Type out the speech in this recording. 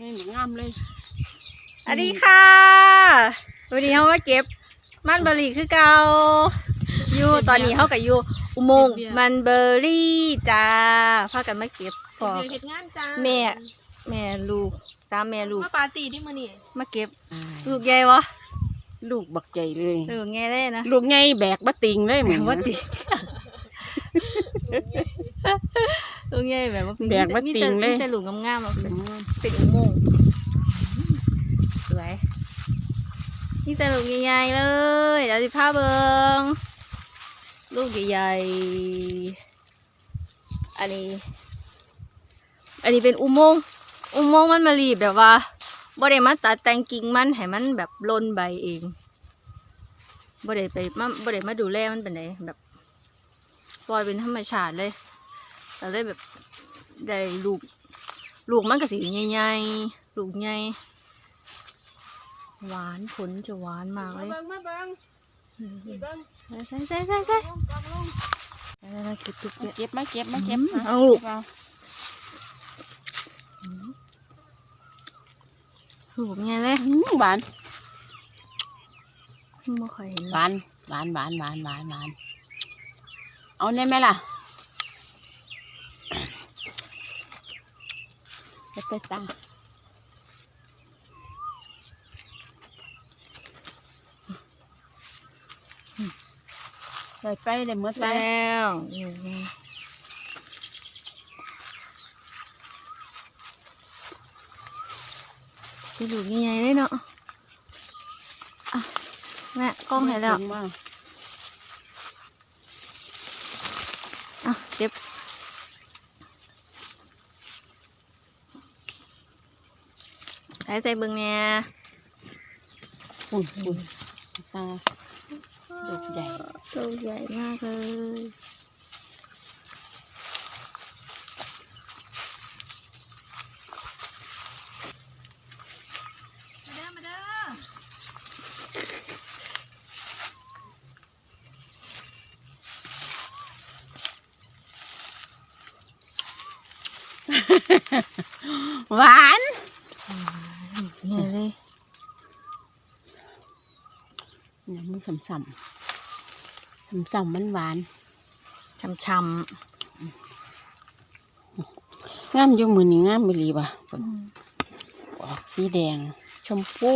นี่งามเลยสวัสดีค่ะวันนี้เขามาเก็บมันเบอร์รี่คือเก่าอยู่ตอนนี้เขากับอยู่อุโมงค์มันเบอร์รี่จ้าพากันมาเก็บพอเฮ็ดงานจ้าแม่แม่ลูกตามแม่ลูกมาปาร์ตี้ที่มื้อนี้มาเก็บลูกใหญ่วะลูกบักใจเลยลูกใหญ่ได้นะลูกไงแบกบะติงเลยเหมือนว่าติ ลูกใหญ่แบบว่าแบกว่าติงเลยมีแต่ลูกงามๆอะเป็นเป็นอุโมงค์สวยนี่แต่ลูกใหญ่ๆเลยเดี๋ยวสิพาเบิงลูกใหญ่ๆอันนี้ อันนี้เป็นอุโมงค์อุโมงค์มันมารีแบบว่าบ่ได้มาตัดแต่งกิ่งมันให้มันแบบหล่นใบเองบ่ได้ไปมาบ่ได้มาดูแลมันเป็นไดแบบปล่อยเป็นธรรมชาติเลย แต่ได้แบบได้ลูก ลูกมันก็สีใหญ่ๆลูกใหญ่หวานผลจะหวานมากเลยเบิ่งมาเบิ่งเบิ่งใส่ใส่ใส่ใส่ลงกองลงแล้วเก็บทุกมาเม็ดเก็บมาเก็บมาเก็บอืมมเอาเก็บเอาลูกใหญ่เลยอืมหวานไม่ค่อยเห็นหวานหวานหวานหวานหวานหวานเอาเนี่ยไหมล่ะ ไปไปตาใส่ไปเลยหมดไปแล้วเป็นลูกใหญ่ๆเลยเนาะอะแม่กล้องเห็นแล้วถึงว่าอะเก็บ ใส่ใส่เบิ่งเนี่ยอุ่นอุ่นตาดอกใหญ่ลูกใหญ่มากเลยมาเด้อมาเด้อหวานให ญ่เลยเนี่ยมันสัมสัมสัมสัมมันหวานช้ำงามอยู่มือนี่งามไปรีบ่ะๆอืมออกสีแดง ชมพู